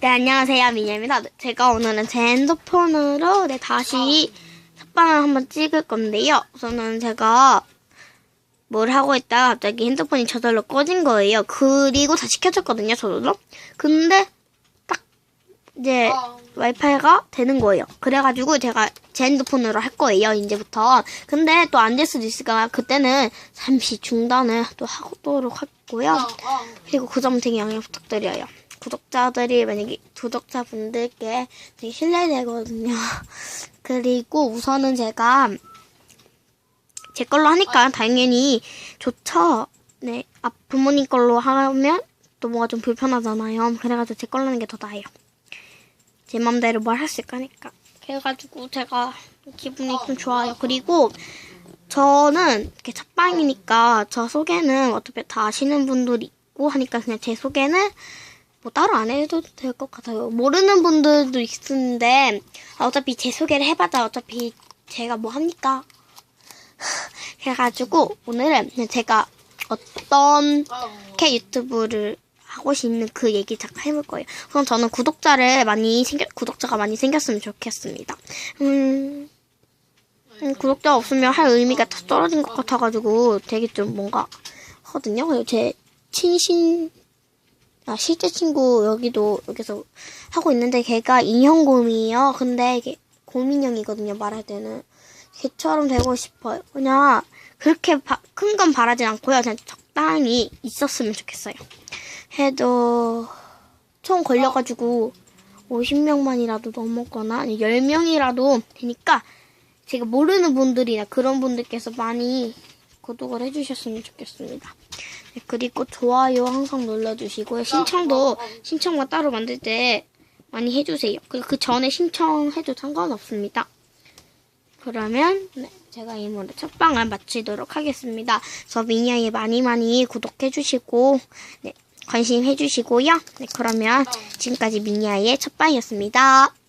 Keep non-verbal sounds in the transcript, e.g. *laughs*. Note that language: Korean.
네, 안녕하세요. 미녀입니다. 네, 제가 오늘은 제 핸드폰으로 네, 다시 첫방을 한번 찍을 건데요. 우선은 제가 뭘 하고 있다가 갑자기 핸드폰이 저절로 꺼진 거예요. 그리고 다시 켜졌거든요, 저절로. 근데 딱 이제 와이파이가 되는 거예요. 그래가지고 제가 제 핸드폰으로 할 거예요, 이제부터. 근데 또 안 될 수도 있으니까 그때는 잠시 중단을 또 하도록 하고요. 그리고 그 점 되게 양해 부탁드려요. 구독자들이 만약에 구독자분들께 되게 신뢰되거든요. *laughs* 그리고 우선은 제가 제 걸로 하니까 당연히 좋죠. 네, 아, 부모님 걸로 하면 또 뭐가 좀 불편하잖아요. 그래가지고 제 걸로 하는 게 더 나아요. 제 맘대로 뭘 할 수 있으니까. 그래가지고 제가 기분이 좀 좋아요. 그리고 저는 이렇게 첫방이니까 저 소개는 어차피 다 아시는 분들이 있고 하니까 그냥 제 소개는 뭐 따로 안 해도 될 것 같아요. 모르는 분들도 있는데 아, 어차피 제 소개를 해봤자 어차피 제가 뭐 합니까? *laughs* 그래가지고 오늘은 제가 어떻게 유튜브를 하고 싶는 그 얘기 잠깐 해볼 거예요. 그럼 저는 구독자를 많이 생겨 구독자가 많이 생겼으면 좋겠습니다. 음, 음, 구독자 없으면 할 의미가 다 떨어진 것 같아가지고 되게 좀 뭔가 하거든요. 제 친신 아, 실제 친구 여기도 여기서 하고 있는데 걔가 인형곰이에요. 근데 이게 곰인형이거든요. 말할 때는 걔처럼 되고 싶어요. 그냥 그렇게 큰 건 바라진 않고요. 그냥 적당히 있었으면 좋겠어요. 해도 총 걸려가지고 50명만이라도 넘었거나 아니 10명이라도 되니까 제가 모르는 분들이나 그런 분들께서 많이 구독을 해주셨으면 좋겠습니다. 네, 그리고 좋아요 항상 눌러주시고요. 신청도 신청만 따로 만들 때 많이 해주세요. 그리고 그 전에 신청해도 상관없습니다. 그러면 네, 제가 이번에 첫방을 마치도록 하겠습니다. 저 미니아이 많이 많이 구독해주시고 네, 관심 해주시고요. 네, 그러면 지금까지 미니아이의 첫방이었습니다.